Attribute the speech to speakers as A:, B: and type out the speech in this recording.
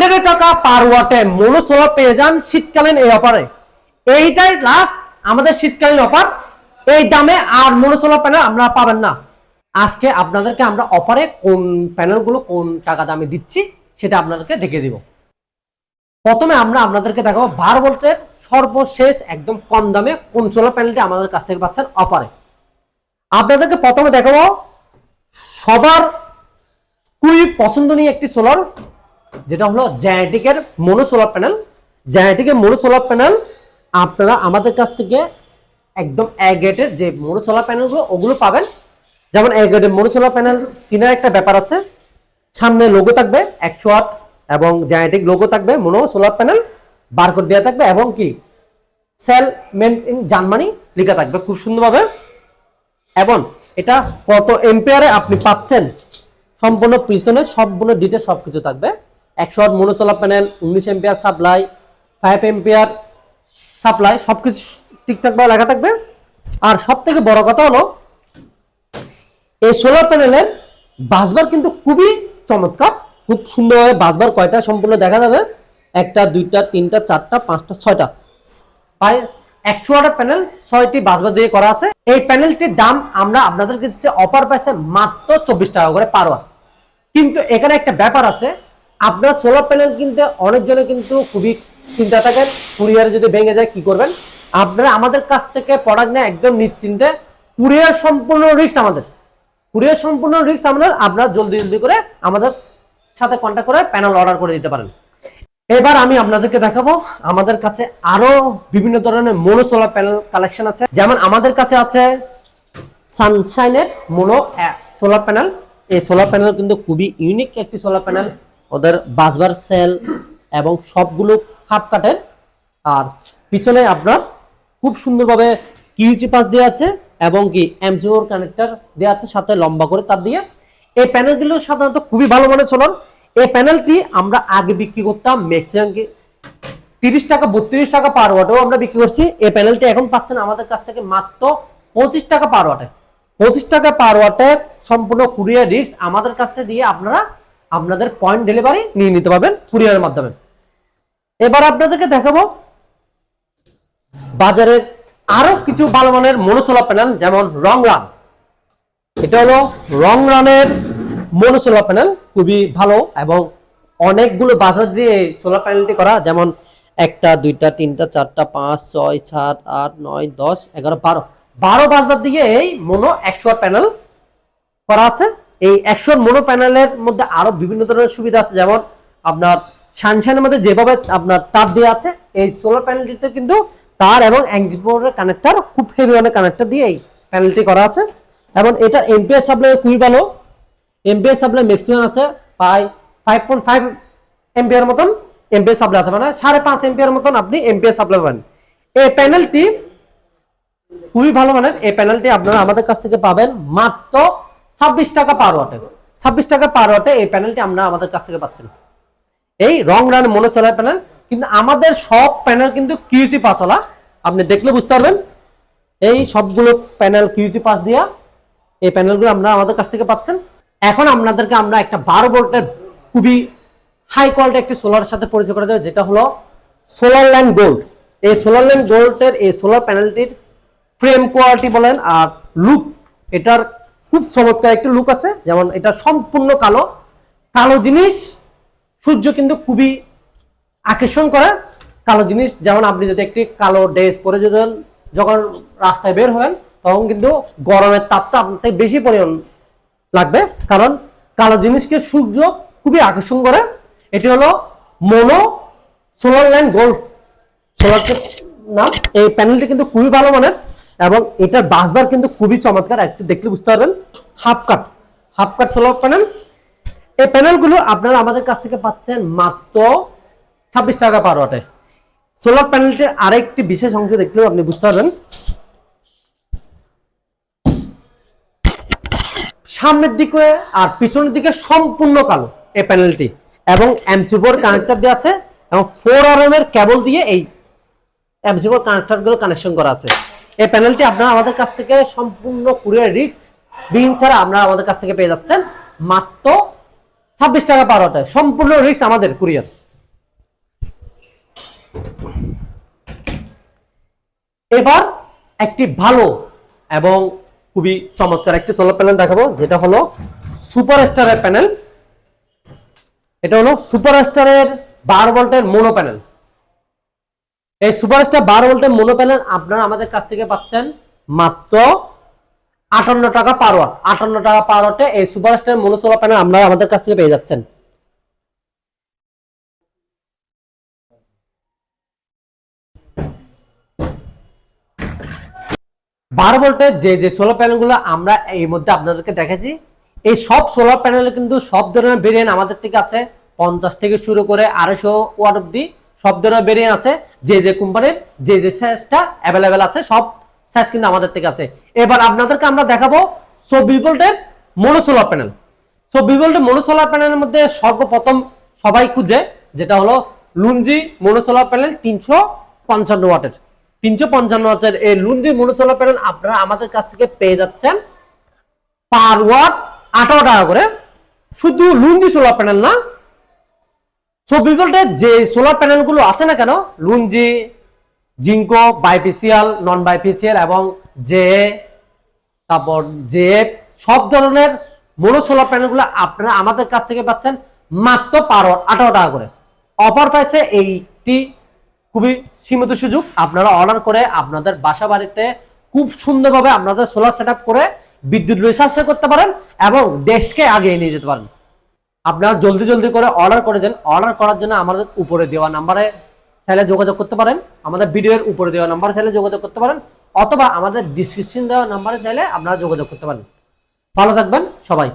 A: আঠেরো টাকা পার ওয়াটে মনো সোলার পেয়ে যান শীতকালীন এই অফারে। এইটাই লাস্ট আমাদের শীতকালীন অফার। এই দামে আর মনো সোলার প্যানেল আপনারা পাবেন না। আজকে আপনাদেরকে আমরা অফারে কোন প্যানেলগুলো কোন টাকা দামে দিচ্ছি সেটা আপনাদেরকে দেখে দিব। প্রথমে আমরা আপনাদেরকে দেখাবো বারো ভোল্টের সর্বশেষ একদম কম দামে কোন সোলার প্যানেলটি আমাদের কাছ থেকে পাচ্ছেন অফারে। আপনাদেরকে প্রথমে দেখাবো সবার খুবই পছন্দনীয় একটি সোলার যেটা হলো জায়াটিকের মনো সোলার প্যানেল। জায়াটিকের মনো সোলার প্যানেল আপনারা আমাদের কাছ থেকে একদম এক যে মনো সোলার প্যানেলগুলো, ওগুলো পাবেন। যেমন এক গ্রেডের মনো প্যানেল চিনার একটা ব্যাপার আছে। সামনে লোগো থাকবে একশো আট এবং জায়াটিক লোগো থাকবে মনো সোলার প্যানেল বারকোড দেওয়া থাকবে এবং কি? সেল মেন্ট ইন জার্মানি লেখা থাকবে খুব সুন্দরভাবে। এবং এটা কত এম্পিয়ারে আপনি পাচ্ছেন, সম্পূর্ণ পিছনে সম্পূর্ণ ডিটেল সবকিছু থাকবে। একশো আট মনোচলা প্যানেল, উনিশ ampere supply five ampere supply সবকিছু ঠিকঠাকভাবে লেখা থাকবে। আর সব থেকে বড় কথা হলো, এই সোলার প্যানেলের বাসবার কিন্তু খুবই চমৎকার। খুব সুন্দরভাবে বাসবার কয়টা সম্পূর্ণ দেখা যাবে? একটা, দুইটা, তিনটা, চারটা, পাঁচটা, ছয়টা। প্রায় একশো ওয়াটের প্যানেল ছয়টি বাসবার দিয়ে করা আছে। এই প্যানেলটির দাম আমরা আপনাদেরকে দিচ্ছি অফার পাইছে মাত্র চব্বিশ টাকা করে পার ওয়াট কিন্তু এখানে একটা ব্যাপার আছে আপনার সোলার প্যানেল কিনতে অনেকজনে কিন্তু খুবই চিন্তা থাকেন কুরিয়ারে যদি ভেঙে যায় কি করবেন? আপনারা আমাদের কাছ থেকে প্রোডাক্ট নেয় একদম নিশ্চিন্তে কুরিয়ার সম্পূর্ণ রিক্স আমাদের। কুরিয়ার সম্পূর্ণ রিক্স আমাদের, আপনারা জলদি জলদি করে আমাদের সাথে কন্ট্যাক্ট করে প্যানেল অর্ডার করে দিতে পারেন। এবার আমি আপনাদেরকে দেখাবো, আমাদের কাছে আরও বিভিন্ন ধরনের মোনো সোলার প্যানেল কালেকশন আছে। যেমন আমাদের কাছে আছে সানশাইনের মোনো সোলার প্যানেল এই সোলার প্যানেল কিন্তু খুবই ইউনিক একটি সোলার প্যানেল ওদের বাসবার সেল এবং সবগুলো হাফ কাটের। আর পিছনে আপনার খুব সুন্দরভাবে কিউসি পাস দেওয়া আছে এবং কি এমজিওর কানেক্টর দেওয়া আছে সাথে লম্বা করে তার দিয়ে। এই প্যানেলগুলো সাধারণত খুবই ভালো মানের সোলার এই প্যানেলটি আমরা আগে বিক্রি করতাম ম্যাক্সিমাম তিরিশ টাকা, বত্রিশ টাকা পার ওয়াটেও আমরা বিক্রি করছি। এই প্যানেলটি এখন পাচ্ছেন আমাদের কাছ থেকে মাত্র পঁচিশ টাকা পার ওয়াটে পঁচিশ টাকা পার ওয়াটে সম্পূর্ণ কুরিয়ার রিস্ক আমাদের কাছে দিয়ে আপনারা আপনাদের পয়েন্ট ডেলিভারি নিয়ে নিতে পারবেন কুরিয়ারের মাধ্যমে। এবার আপনাদেরকে দেখাবো বাজারের আরও কিছু ভালো মানের মনোসোলার প্যানেল যেমন রং রান এটা হলো রং রানের মনোসোলার প্যানেল খুবই ভালো এবং অনেকগুলো বাজার দিয়ে সোলার প্যানেলটি করা, যেমন একটা, দুইটা, তিনটা, চারটা, পাঁচ, ছয়, সাত, আট, নয়, দশ, এগারো, বারো। বারো বাজার দিয়ে এই মনো একশো প্যানেল করা আছে। এই একশো মনো প্যানেলের মধ্যে আরও বিভিন্ন ধরনের সুবিধা আছে, যেমন আপনার সানশানের মধ্যে যেভাবে আপনার তার দেওয়া আছে, এই সোলার প্যানেলটিতে কিন্তু তার এবং অ্যাংজিবোর্ডের কানেক্টর খুব হেভি অনেক কানেক্টর দিয়ে এই প্যানেলটি করা আছে। এবং এটা এমপিএস সাপ্লাই খুবই ভালো। এমপিএস সাপ্লাই ম্যাক্সিমাম আছে প্রায় ফাইভ পয়েন্ট ফাইভ এমপিআর মতন এমপিএস সাপ্লাই আছে মানে সাড়ে পাঁচ এমপিআর মতন আপনি এমপিএস সাপ্লাই পাবেন। এই প্যানেলটি খুবই ভালো মানের, এই প্যানেলটি আপনারা আমাদের কাছ থেকে পাবেন মাত্র ছাব্বিশ টাকা পার ওয়াটে ছাব্বিশ টাকা পার ওয়াটে এই প্যানেলটি আমরা আমাদের কাছ থেকে পাচ্ছেন এই রং রান মনে চলার প্যানেল কিন্তু আমাদের সব প্যানেল কিন্তু কিউসি পাঁচলা আপনি দেখলে বুঝতে পারবেন, এই সবগুলো প্যানেল কিউসি পাস দিয়া এই প্যানেলগুলো আমরা আমাদের কাছ থেকে পাচ্ছেন। এখন আপনাদেরকে আমরা একটা বারো ভোল্টের খুবই হাই কোয়ালিটি একটি সোলারের সাথে পরিচয় করে দেবো, যেটা হলো সোলার ল্যান্ড গোল্ড এই সোলার ল্যান্ড গোল্ডের এই সোলার প্যানেলটির ফ্রেম কোয়ালিটি বলেন আর লুক এটার খুব চমৎকার একটি লুক আছে। যেমন এটা সম্পূর্ণ কালো। কালো জিনিস, সূর্য কিন্তু খুবই আকর্ষণ করে। কালো জিনিস, যেমন আপনি যদি একটি কালো ড্রেস পরে যখন যখন রাস্তায় বের হবেন, তখন কিন্তু গরমের তাপটা আপনার বেশি পরিমাণ লাগবে। কারণ কালো জিনিসকে সূর্য খুবই আকর্ষণ করে। এটি হলো mono solar line gold. Solar নাম এই প্যানেলটি কিন্তু খুবই ভালো মানের। এবং এটার বাসবার কিন্তু খুবই চমৎকার, একটু দেখলে বুঝতে পারবেন। Half cut half cut solar panel এই প্যানেলগুলো আপনারা আমাদের কাছ থেকে পাচ্ছেন মাত্র ছাব্বিশ টাকা পার ওয়াটে সোলার প্যানেলটির আরেকটি বিশেষ অংশ দেখলেও আপনি বুঝতে পারবেন। সামনের দিকে আর পিছনের দিকে সম্পূর্ণ কালো এই প্যানেলটি এবং এমসিবোর কানেক্টর দেওয়া আছে এবং ফোর আর এর কেবল দিয়ে এই এমসিবোর কানেক্টরগুলো কানেকশন করা আছে। এই প্যানেলটি আপনারা আমাদের কাছ থেকে সম্পূর্ণ কুরিয়ার রিক বিহীন ছাড়া আপনারা আমাদের কাছ থেকে পেয়ে যাচ্ছেন মাত্র ছাব্বিশ টাকা পার সম্পূর্ণ রিক্স আমাদের কুরিয়ার এবার একটি ভালো এবং খুবই চমৎকার একটি সোলার প্যানেল দেখাবো, যেটা হলো সুপার স্টারের প্যানেল এটা হলো সুপার স্টারের বারো ভোল্টের মোনো প্যানেল এই সুপার স্টার বারো ভোল্টের মোনো প্যানেল আপনারা আমাদের কাছ থেকে পাচ্ছেন মাত্র আটান্ন টাকা পার ওয়াট আটান্ন টাকা পার ওয়াটে এই super star mono solar panel আপনারা আমাদের কাছ থেকে পেয়ে যাচ্ছেন। বারো ভোল্টের যে যে সোলার প্যানেলগুলো আমরা এই মধ্যে আপনাদেরকে দেখেছি, এই সব সোলার প্যানেল কিন্তু সব ধরনের ভেরিয়েন্ট আমাদের থেকে আছে। পঞ্চাশ থেকে শুরু করে আড়াইশো ওয়াট অব্দি সব ধরনের ভেরিয়েন্ট আছে, যে যে কোম্পানির যে যে সাইজটা অ্যাভেলেবেল আছে, সব সাইজ কিন্তু আমাদের থেকে আছে। এবার আপনাদেরকে আমরা দেখাবো চব্বিশ ভোল্টের মোনো সোলার প্যানেল চব্বিশ ভোল্টের মোনো সোলার প্যানেলের মধ্যে সর্বপ্রথম সবাই খুঁজে, যেটা হলো লুঞ্জি মোনো সোলার প্যানেল তিনশো পঞ্চান্ন ওয়াটের। তিনশো পঞ্চান্ন ওয়াটের এই লুঞ্জি মোনো সোলার প্যানেল আপনারা আমাদের কাছ থেকে পেয়ে যাচ্ছেন পার ওয়াট আঠারো টাকা করে। শুধু লুঞ্জি সোলার প্যানেল না চব্বিশ ভোল্টের যে সোলার প্যানেলগুলো আছে না কেন? লুঞ্জি জিঙ্কো বাইপিসিয়াল নন বাইপিসিয়াল এবং জে তারপর যে সব ধরনের মোনো সোলার প্যানেলগুলো আপনারা আমাদের কাছ থেকে পাচ্ছেন মাত্র পারো আঠারো টাকা করে। অফার পাইছে এইটি খুবই সীমিত সুযোগ। আপনারা অর্ডার করে আপনাদের বাসা বাড়িতে খুব সুন্দরভাবে আপনাদের সোলার সেট করে বিদ্যুৎ রিচার্জ করতে পারেন এবং দেশকে আগিয়ে নিয়ে যেতে পারেন। আপনারা জলদি জলদি করে অর্ডার করে দেন। অর্ডার করার জন্য আমাদের উপরে দেওয়া নাম্বারে চাইলে যোগাযোগ করতে পারেন। আমাদের ভিডিওর উপরে দেওয়া নাম্বারে চাইলে যোগাযোগ করতে পারেন। অথবা আমাদের ডিসক্রিপশন দেওয়া নাম্বারে চাইলে আপনারা যোগাযোগ করতে পারেন। ভালো থাকবেন সবাই।